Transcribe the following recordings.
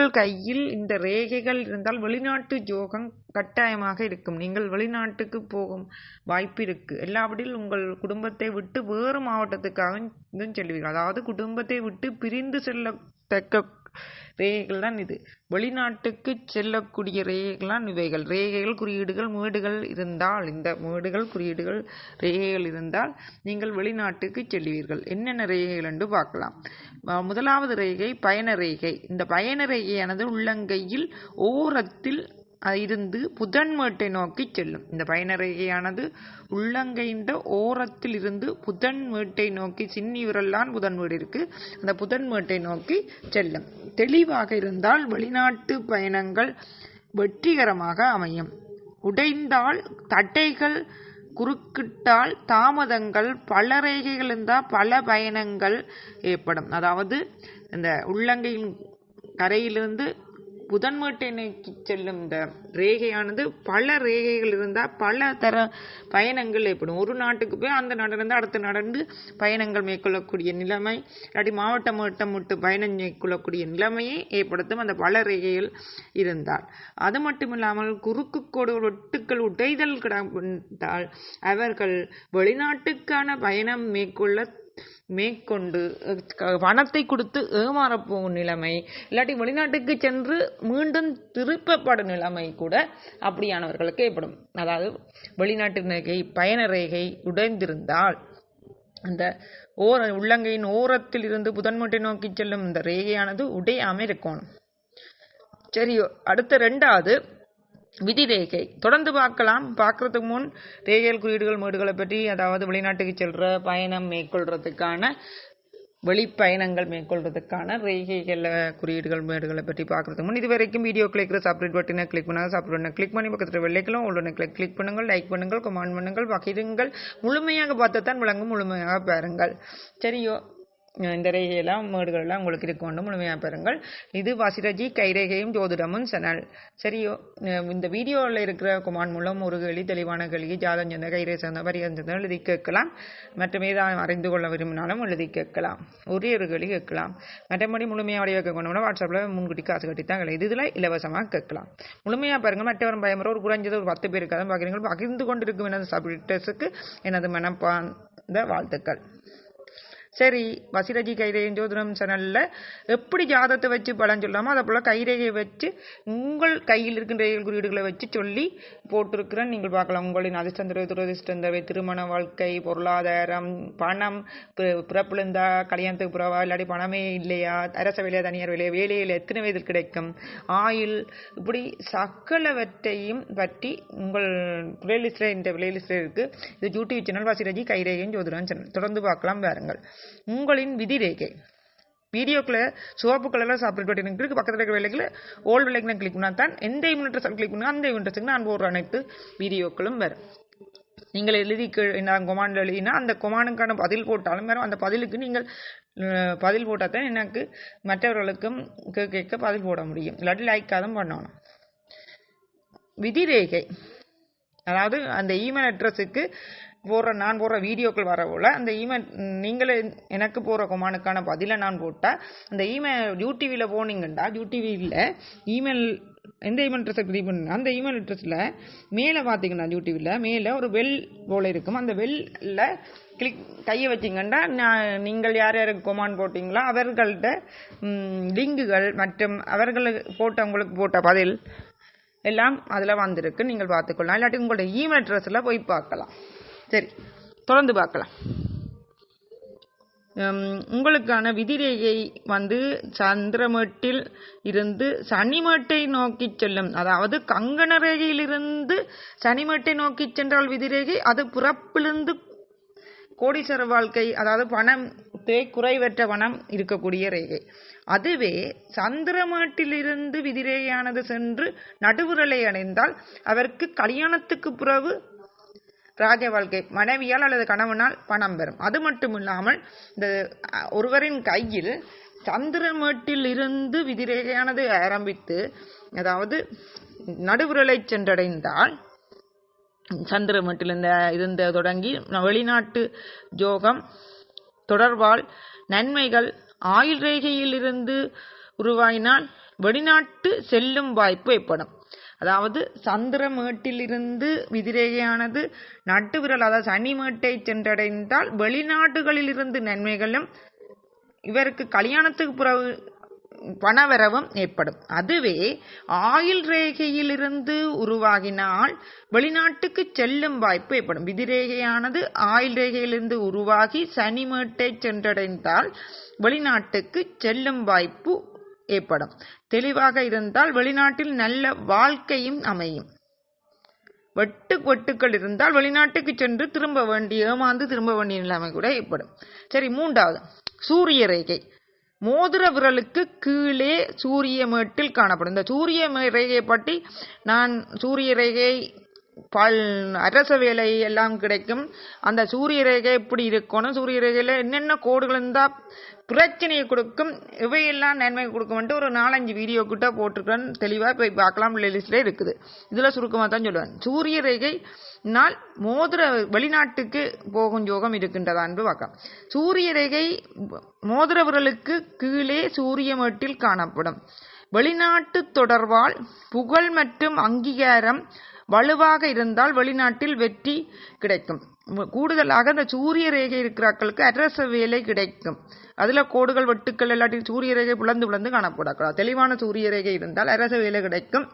கையில் இந்த ரேகைகள் இருந்தால் வெளிநாட்டு ஜோகம் கட்டாயமாக இருக்கும். நீங்கள் வெளிநாட்டுக்கு போகும் வாய்ப்பு இருக்கு. எல்லாவற்றில் உங்கள் குடும்பத்தை விட்டு வேறு மாவட்டத்துக்காக செல்வீர்கள் அதாவது குடும்பத்தை விட்டு பிரிந்து செல்லத்தக்க ரேகைகள் தான் இது. வெளிநாட்டுக்கு செல்லக்கூடிய ரேகைகள் தான் இவைகள் ரேகைகள் குறியீடுகள் மேடுகள் இருந்தால் இந்த மேடுகள் குறியீடுகள் ரேகைகள் இருந்தால் நீங்கள் வெளிநாட்டுக்கு செல்வீர்கள். என்னென்ன ரேகைகள் என்று பார்க்கலாம். முதலாவது ரேகை பயண ரேகை. இந்த பயண ரேகையானது உள்ளங்கையில் ஓரத்தில் இருந்து புதன்மேட்டை நோக்கி செல்லும். இந்த பயணரேகையானது ரேகையானது ஓரத்தில் இருந்து புதன்மேட்டை நோக்கி சின்னி விரல்லான் புதன்மேடு இருக்கு. அந்த புதன்மேட்டை நோக்கி செல்லும். தெளிவாக இருந்தால் வெளிநாட்டு பயணங்கள் வெற்றிகரமாக அமையும். உடைந்தால் தட்டைகள் குறுக்கிட்டால் தாமதங்கள் பல ரேகைகள் இருந்தால் பல பயணங்கள் ஏற்படும். அதாவது இந்த உள்ளங்கையின் கரையிலிருந்து புதன்மேட்டை நோக்கி செல்லும் இந்த ரேகையானது பல ரேகைகள் இருந்தால் பல தர பயணங்கள் ஏற்படும். ஒரு நாட்டுக்கு போய் அந்த நாட்டிலிருந்து அடுத்த நடந்து பயணங்கள் மேற்கொள்ளக்கூடிய நிலைமை இல்லாட்டி மாவட்டம் மாவட்டம் விட்டு பயணம் மேற்கொள்ளக்கூடிய நிலைமையை ஏற்படுத்தும் அந்த பல ரேகைகள் இருந்தால். அது மட்டும் இல்லாமல் குறுக்கு கோடு ஒட்டுக்கள் உடைதல் கிடந்தால் அவர்கள் வெளிநாட்டுக்கான பயணம் மேற்கொள்ள மேற்கொண்டு பணத்தை கொடுத்து ஏமாறப்போகும் நிலைமை இல்லாட்டி வெளிநாட்டுக்கு சென்று மீண்டும் திருப்பப்படும் நிலைமை கூட அப்படியானவர்களுக்கு ஏற்படும். அதாவது வெளிநாட்டு ரேகை பயண ரேகை உடைந்திருந்தால் அந்த ஓர உள்ளங்கையின் ஓரத்தில் இருந்து புதன்மட்டை நோக்கி செல்லும் இந்த ரேகையானது உடையாமல் இருக்கணும். சரி அடுத்த ரெண்டாவது விதி ரேகை தொடர்ந்து பார்க்கலாம். பார்க்கறதுக்கு முன் ரேகைகள் குறியீடுகள் மேடுகளை பற்றி அதாவது வெளிநாட்டுக்கு செல்கிற பயணம் மேற்கொள்றதுக்கான வெளிப்பயணங்கள் மேற்கொள்றதுக்கான ரேகைகளை குறியீடுகள் மேடுகளை பற்றி பார்க்கறதுக்கு முன் இது வரைக்கும் வீடியோ கிளிக்கிற சப்ரேட் பட்டினை கிளிக் பண்ணாங்க சப்ரேட் பட்டனை கிளிக் பண்ணி பக்கத்தில் வெள்ளைக்கலாம் உடனே கிளிக் கிளிக் பண்ணுங்கள் லைக் பண்ணுங்கள் கமெண்ட் பண்ணுங்கள் பகிருங்கள். முழுமையாக பார்த்து தான் விளங்கும் முழுமையாக பாருங்கள். சரியோ? இந்த ரேகையெல்லாம் மேடுகள் உங்களுக்கு இருக்க முழுமையாக பெறுங்கள் இது வசிரஜி கைரேகையும் ஜோதிடமும் சேனல். சரியோ இந்த வீடியோவில் இருக்கிற குமான் மூலம் ஒரு கேள்வி தெளிவான கேள்வி ஜாதம் சேர்ந்த கைரே சேர்ந்த வரியம் சேர்ந்த எழுதி கேட்கலாம். மற்றும் ஏதாவது அறிந்து கொள்ள விரும்பினாலும் எழுதி கேட்கலாம். ஒரே ஒரு கேள்வி கேட்கலாம். மற்றபடி முழுமையாக வடிவ கேட்கணும்னா வாட்ஸ்அப்பில் முன்கூட்டி காசு கட்டி தான் கிடையாது இதில் இலவசமாக கேட்கலாம். முழுமையாக பாருங்கள் மற்றவரும் பயமுறை ஒரு குறைஞ்சது ஒரு பத்து பேருக்காக தான் பார்க்குறீங்க பகிர்ந்து கொண்டிருக்கும் எனது சப்டஸுக்கு எனது மனப்பார்ந்த வாழ்த்துக்கள். சரி வசிரஜி கைரேகை ஜோதிடம் சேனலில் எப்படி ஜாதத்தை வச்சு பலன் சொல்லாமோ அதை போல் கைரேகையை வச்சு உங்கள் கையில் இருக்கின்ற குறியீடுகளை வச்சு சொல்லி போட்டிருக்கிறேன் நீங்கள் பார்க்கலாம். உங்களின் அதிர்ஷ்டந்தரவை துரதிர்ஷ்டந்தரவை திருமண வாழ்க்கை பொருளாதாரம் பணம் பி- பிறப்புல இருந்தா கல்யாணத்துக்கு புறவா இல்லாட்டி பணமே இல்லையா அரச வேலையா தனியார் வேலையா வேலையில் எத்தனை வயதில் கிடைக்கும்? ஆயுள் இப்படி சக்கலவற்றையும் பற்றி உங்கள் பிளேலிஸ்டில் இந்த பிளேலிஸ்டில் இருக்குது இது யூடியூப் சேனல் வசிரஜி கைரேகையும் ஜோதிடம் சேனல் தொடர்ந்து பார்க்கலாம் பாருங்கள் உங்களின் விதி ரேகை. வீடியோக்குள்ள சிவப்பு கலரில் சாப்பிட்டு பட்டன் இருக்கு பக்கத்தில் இருக்கிற வேலைகளை ஓல்டு வேலைக்கு கிளிக் பண்ணால் தான் எந்த இன்ட்ரெஸ்ட் கிளிக் பண்ணா அந்த இன்ட்ரெஸ்ட்டுக்கு நான் போடுற அனைத்து வீடியோக்களும் வரும். நீங்கள் எழுதி என்ன கொமாண்டில் எழுதினா அந்த கொமானுக்கான பதில் போட்டாலும் வரும். அந்த பதிலுக்கு நீங்கள் பதில் போட்டால் தான் எனக்கு மற்றவர்களுக்கும் கே- கேட்க பதில் போட முடியும். இல்லாட்டி லைக்காக தான் பண்ணணும். விதிரேகை அதாவது அந்த இமெயில் அட்ரஸுக்கு போடுற நான் போடுற வீடியோக்கள் வர அந்த இமெயில் நீங்களே எனக்கு போடுற கொமானுக்கான பதிலை நான் போட்டால் அந்த இமெயில் யூடிவியில் போனீங்கன்னா யூடிவியில் இமெயில் எந்த இமெயில் அட்ரஸை கிளிக் பண்ணுங்க அந்த இமெயில் அட்ரஸில் மேலே பார்த்தீங்கன்னா யூடியூபில் மேலே ஒரு வெல் போல் இருக்கும். அந்த வெல்லில் கிளிக் கையை வச்சிங்கன்னா நான் நீங்கள் யார் யாருக்கு கொமான் போட்டிங்களோ அவர்கள்ட்ட லிங்குகள் மற்றும் அவர்கள் போட்டவங்களுக்கு போட்ட பதில் எல்லாம் அதில் வந்திருக்கு. நீங்கள் பார்த்துக்கொள்ளலாம். இல்லாட்டி உங்களோட இமெயில் அட்ரஸில் போய் பார்க்கலாம். சரி தொடர்ந்து பார்க்கலாம். உங்களுக்கான விதிரேகை வந்து சந்திரமேட்டில் இருந்து சனிமேட்டை நோக்கி செல்லும். அதாவது கங்கண ரேகையிலிருந்து சனிமேட்டை நோக்கி சென்றால் விதிரேகை அது புறப்பிலிருந்து கோடீஸ்வர வாழ்க்கை அதாவது பணம் தே குறைவற்ற பணம் இருக்கக்கூடிய ரேகை. அதுவே சந்திரமேட்டிலிருந்து விதிரேகையானது சென்று நடுவுரலை அடைந்தால் அவருக்கு கல்யாணத்துக்கு பிறகு ராஜ வாழ்க்கை மனைவியால் அல்லது கணவனால் பணம் பெறும். அது மட்டும் இல்லாமல் இந்த ஒருவரின் கையில் சந்திரமேட்டில் இருந்து விதிரேகையானது ஆரம்பித்து அதாவது நடுவுரலை சென்றடைந்தால் சந்திரமேட்டில் இந்த இருந்த தொடங்கி வெளிநாட்டு ஜோகம் தொடர்பால் நன்மைகள் ஆயுள் ரேகையில் இருந்து உருவாயினால் வெளிநாட்டு செல்லும் வாய்ப்பு ஏற்படும். அதாவது சந்திரமேட்டிலிருந்து விதிரேகையானது நட்டு விரல் அதாவது சனிமேட்டை சென்றடைந்தால் வெளிநாடுகளிலிருந்து நன்மைகளும் இவருக்கு கல்யாணத்துக்கு பிறகு பணவரவும் ஏற்படும். அதுவே ஆயுள் ரேகையிலிருந்து உருவாகினால் வெளிநாட்டுக்கு செல்லும் வாய்ப்பு ஏற்படும். விதிரேகையானது ஆயுள் ரேகையிலிருந்து உருவாகி சனிமேட்டை சென்றடைந்தால் வெளிநாட்டுக்கு செல்லும் வாய்ப்பு ஏற்படும். தெளிவாக இருந்தால் வெளிநாட்டில் நல்ல வாழ்க்கையும் அமையும். வெட்டு வெட்டுக்கள் இருந்தால் வெளிநாட்டுக்கு சென்று திரும்ப வேண்டிய ஏமாந்து திரும்ப வேண்டிய நிலைமை கூட ஏற்படும். சரி மூன்றாவது. சூரிய ரேகை. மோதிர விரலுக்கு கீழே சூரிய மேட்டில் காணப்படும். இந்த சூரிய ரேகையை பற்றி நான் சூரிய ரேகை பல் அரச வேலை எல்லாம் கிடைக்கும். அந்த சூரிய ரேகை எப்படி இருக்கணும்? சூரிய ரேகையில் என்னென்ன கோடுகள் இருந்தால் பிரச்சனையை கொடுக்கும்? இவையெல்லாம் நன்மை கொடுக்கும்ட்டு ஒரு நாலஞ்சு வீடியோ கிட்ட போட்டிருக்கேன் தெளிவாக போய் பார்க்கலாம். லிஸ்டில் இருக்குது. இதில் சுருக்கமாக தான் சொல்லுவேன். சூரிய ரேகை நாள் மோதிர வெளிநாட்டுக்கு போகும் யோகம் இருக்கின்றதான்னு பார்க்கலாம் சூரிய ரேகை மோதிர விரலுக்கு கீழே சூரிய மேட்டில் காணப்படும். வெளிநாட்டு தொடர்பால் புகழ் மற்றும் அங்கீகாரம் வலுவாக இருந்தால் வெளிநாட்டில் வெற்றி கிடைக்கும். கூடுதலாக இந்த சூரிய ரேகை இருக்கிறாக்களுக்கு அரச வேலை கிடைக்கும். அதில் கோடுகள் வெட்டுக்கள் எல்லாத்தையும் சூரிய ரேகை புலந்து புலந்து காணப்படக்கூடாது. தெளிவான சூரிய ரேகை இருந்தால் அரச வேலை கிடைக்கும்.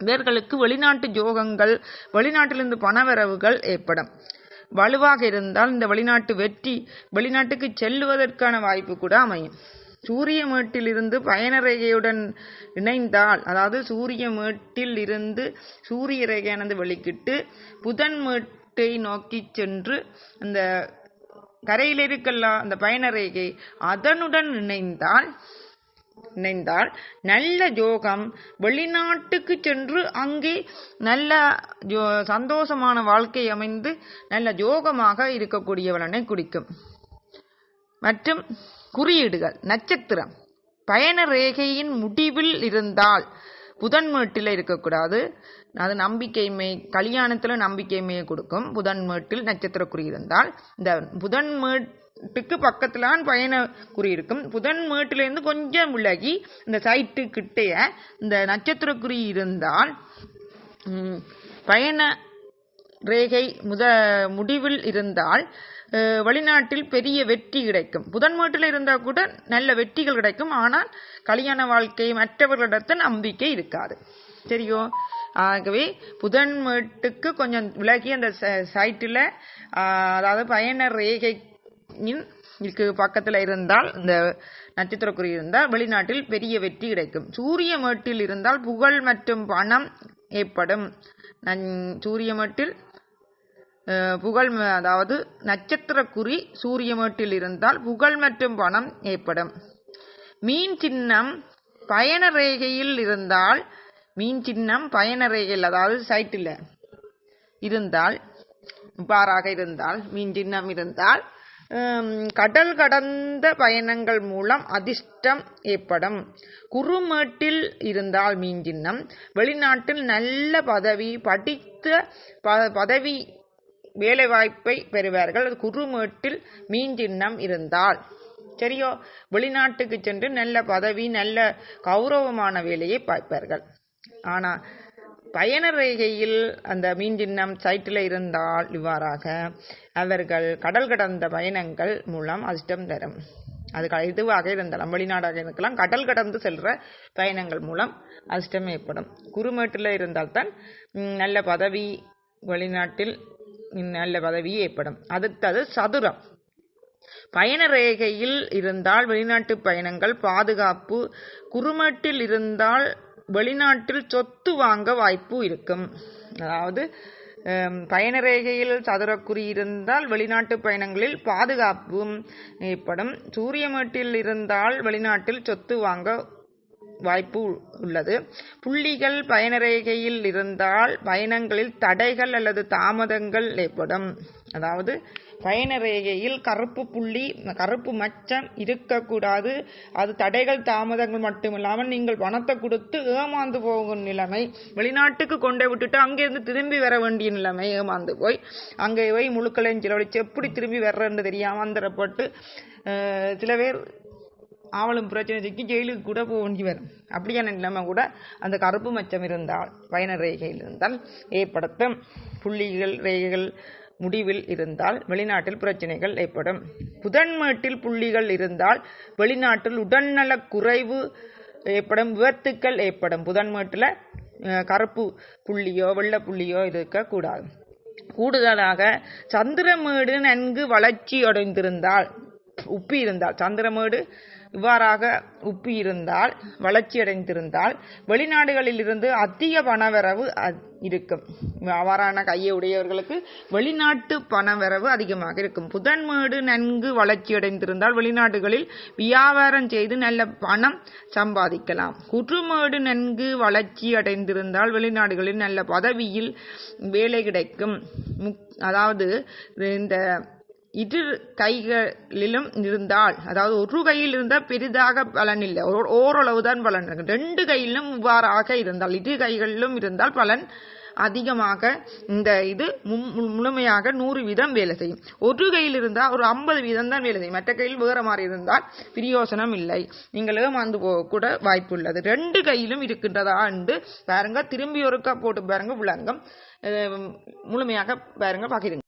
இவர்களுக்கு வெளிநாட்டு ஜோகங்கள் வெளிநாட்டிலிருந்து பணவரவுகள் ஏற்படும். வலுவாக இருந்தால் இந்த வெளிநாட்டு வெற்றி வெளிநாட்டுக்கு செல்லுவதற்கான வாய்ப்பு கூட அமையும். சூரிய மேட்டில் இருந்து இணைந்தால் அதாவது சூரிய மேட்டில் இருந்து சூரிய ரேகையானது வெளிக்கிட்டு புதன் மேட்டை நோக்கி சென்று அந்த கரையில் இருக்கலாம் அந்த பயணரேகை அதனுடன் இணைந்தால் இணைந்தால் நல்ல யோகம் வெளிநாட்டுக்கு சென்று அங்கே நல்ல ஜோ- சந்தோஷமான வாழ்க்கை அமைந்து நல்ல யோகமாக இருக்கக்கூடிய குடிக்கும். மற்றும் குறியீடுகள். நட்சத்திரம். பயண ரேகையின் முடிவில் இருந்தால் புதன் மேட்டில் இருக்கக்கூடாது. அது நம்பிக்கைமை கல்யாணத்தில் நம்பிக்கைமையை கொடுக்கும். புதன் மேட்டில் நட்சத்திர குறி இருந்தால் இந்த புதன் மேட்டுக்கு பக்கத்திலான் பயண குறி இருக்கும். புதன் மேட்டிலேருந்து கொஞ்சம் விலகி இந்த சைட்டு கிட்டேய இந்த நட்சத்திர குறி இருந்தால் பயண ரேகை முத முடிவில் இருந்தால் வெளிநாட்டில் பெரிய வெற்றி கிடைக்கும். புதன் மேட்டில் இருந்தால் கூட நல்ல வெற்றிகள் கிடைக்கும். ஆனால் கல்யாண வாழ்க்கை மற்றவர்களிடத்தில் நம்பிக்கை இருக்காது. சரியோ? ஆகவே புதன் மேட்டுக்கு கொஞ்சம் விலகி அந்த சைட்டில் அதாவது பயண ரேகையின் இதுக்கு பக்கத்தில் இருந்தால் இந்த நட்சத்திரக்குறி இருந்தால் வெளிநாட்டில் பெரிய வெற்றி கிடைக்கும். சூரிய மேட்டில் இருந்தால் புகழ் மற்றும் பணம் ஏற்படும். நன்- சூரிய மேட்டில் புகழ் ம- அதாவது நட்சத்திர குறி சூரிய மேட்டில் இருந்தால் புகழ் மற்றும் பணம் ஏற்படும். மீன் சின்னம் பயண ரேகையில் இருந்தால் மீன் சின்னம் பயண ரேகையில் அதாவது சைட்டில் இருந்தால் இவ்வாறாக இருந்தால் மீன் சின்னம் இருந்தால் கடல் கடந்த பயணங்கள் மூலம் அதிர்ஷ்டம் ஏற்படும். குறுமேட்டில் இருந்தால் மீன் சின்னம் வெளிநாட்டில் நல்ல பதவி படித்த ப- பதவி வேலைவாய்ப்பை பெறுவார்கள். குறுமேட்டில் மீன் சின்னம் இருந்தால். சரியோ? வெளிநாட்டுக்கு சென்று நல்ல பதவி நல்ல கௌரவமான வேலையை பார்ப்பார்கள். ஆனால் பயண ரேகையில் அந்த மீன் சின்னம் சைட்டில் இருந்தால் இவ்வாறாக அவர்கள் கடல் கடந்த பயணங்கள் மூலம் அதிர்ஷ்டம் தரும். அது க- இதுவாக இருந்தாலும் வெளிநாடாக இருக்கலாம் கடல் கடந்து செல்ற பயணங்கள் மூலம் அதிர்ஷ்டம் ஏற்படும். குறுமேட்டில் இருந்தால்தான் நல்ல பதவி வெளிநாட்டில் நல்ல பதவி ஏற்படும். அடுத்தது சதுரம். பயண ரேகையில் இருந்தால் வெளிநாட்டு பயணங்கள் பாதுகாப்பு குறுமட்டில் இருந்தால் வெளிநாட்டில் சொத்து வாங்க வாய்ப்பு இருக்கும். அதாவது பயண ரேகையில் சதுரக்குறி இருந்தால் வெளிநாட்டு பயணங்களில் பாதுகாப்பும் ஏற்படும். சூரியமேட்டில் இருந்தால் வெளிநாட்டில் சொத்து வாங்க வாய்ப்பு உள்ளது. புள்ளிகள் பயணரேகையில் இருந்தால் பயணங்களில் தடைகள் அல்லது தாமதங்கள் ஏற்படும். அதாவது பயணரேகையில் கருப்பு புள்ளி கருப்பு மச்சம் இருக்கக்கூடாது. அது தடைகள் தாமதங்கள் மட்டுமில்லாமல் நீங்கள் பணத்தை கொடுத்து ஏமாந்து போகும் நிலைமை. வெளிநாட்டுக்கு கொண்டே விட்டுட்டு அங்கேருந்து திரும்பி வர வேண்டிய நிலைமை ஏமாந்து போய் அங்கே போய் முழுக்களையும் செலவழித்து எப்படி திரும்பி வர்றேன்னு தெரியாமல் அந்தரப்பட்டு சில பேர் ஆவலும் பிரச்சனை சிக்கி ஜெயிலுக்கு கூட போக வரும். அப்படியான நிலைமை கூட அந்த கருப்பு மச்சம் இருந்தால் பயண ரேகையில் இருந்தால் ஏற்படுத்தும். புள்ளிகள் ரேகைகள் முடிவில் இருந்தால் வெளிநாட்டில் பிரச்சனைகள் ஏற்படும். புதன்மேட்டில் புள்ளிகள் இருந்தால் வெளிநாட்டில் உடல்நலக் குறைவு ஏற்படும். விபத்துக்கள் ஏற்படும். புதன்மேட்டில் கருப்பு புள்ளியோ வெள்ளை புள்ளியோ இருக்கக்கூடாது. கூடுதலாக சந்திரமேடு நன்கு வளர்ச்சி அடைந்திருந்தால் உப்பி இருந்தால் சந்திரமேடு இவ்வாறாக உப்பியிருந்தால் இருந்தால் வளர்ச்சி அடைந்திருந்தால் வெளிநாடுகளில் இருந்து அதிக பணவரவு அ- இருக்கும். அவ்வாறான கையை உடையவர்களுக்கு வெளிநாட்டு பணவரவு அதிகமாக இருக்கும். புதன்மேடு நன்கு வளர்ச்சி அடைந்திருந்தால் வெளிநாடுகளில் வியாபாரம் செய்து நல்ல பணம் சம்பாதிக்கலாம். குற்றுமேடு நன்கு வளர்ச்சி அடைந்திருந்தால் வெளிநாடுகளில் நல்ல பதவியில் வேலை கிடைக்கும். முக்- அதாவது இந்த இரு கைகளிலும் இருந்தால் அதாவது ஒரு கையில் இருந்தால் பெரிதாக பலன் இல்லை ஓரளவு தான் பலன் இருக்கு. ரெண்டு கையிலும் இவ்வாறாக இருந்தால் இரு கைகளிலும் இருந்தால் பலன் அதிகமாக இந்த இது மு- முழுமையாக நூறு வீதம் வேலை செய்யும். ஒரு கையில் இருந்தால் ஒரு ஐம்பது வீதம் தான் வேலை செய்யும். மற்ற கையில் வேற மாதிரி இருந்தால் பிரியோசனம் இல்லை. நீங்கள் ஏமாந்து போக கூட வாய்ப்பு உள்ளது. ரெண்டு கையிலும் இருக்கின்றதா என்று பாருங்க. திரும்பி ஒருக்கா போட்டு பாருங்க. விளங்கம். முழுமையாக பாருங்க. பார்க்குறீங்க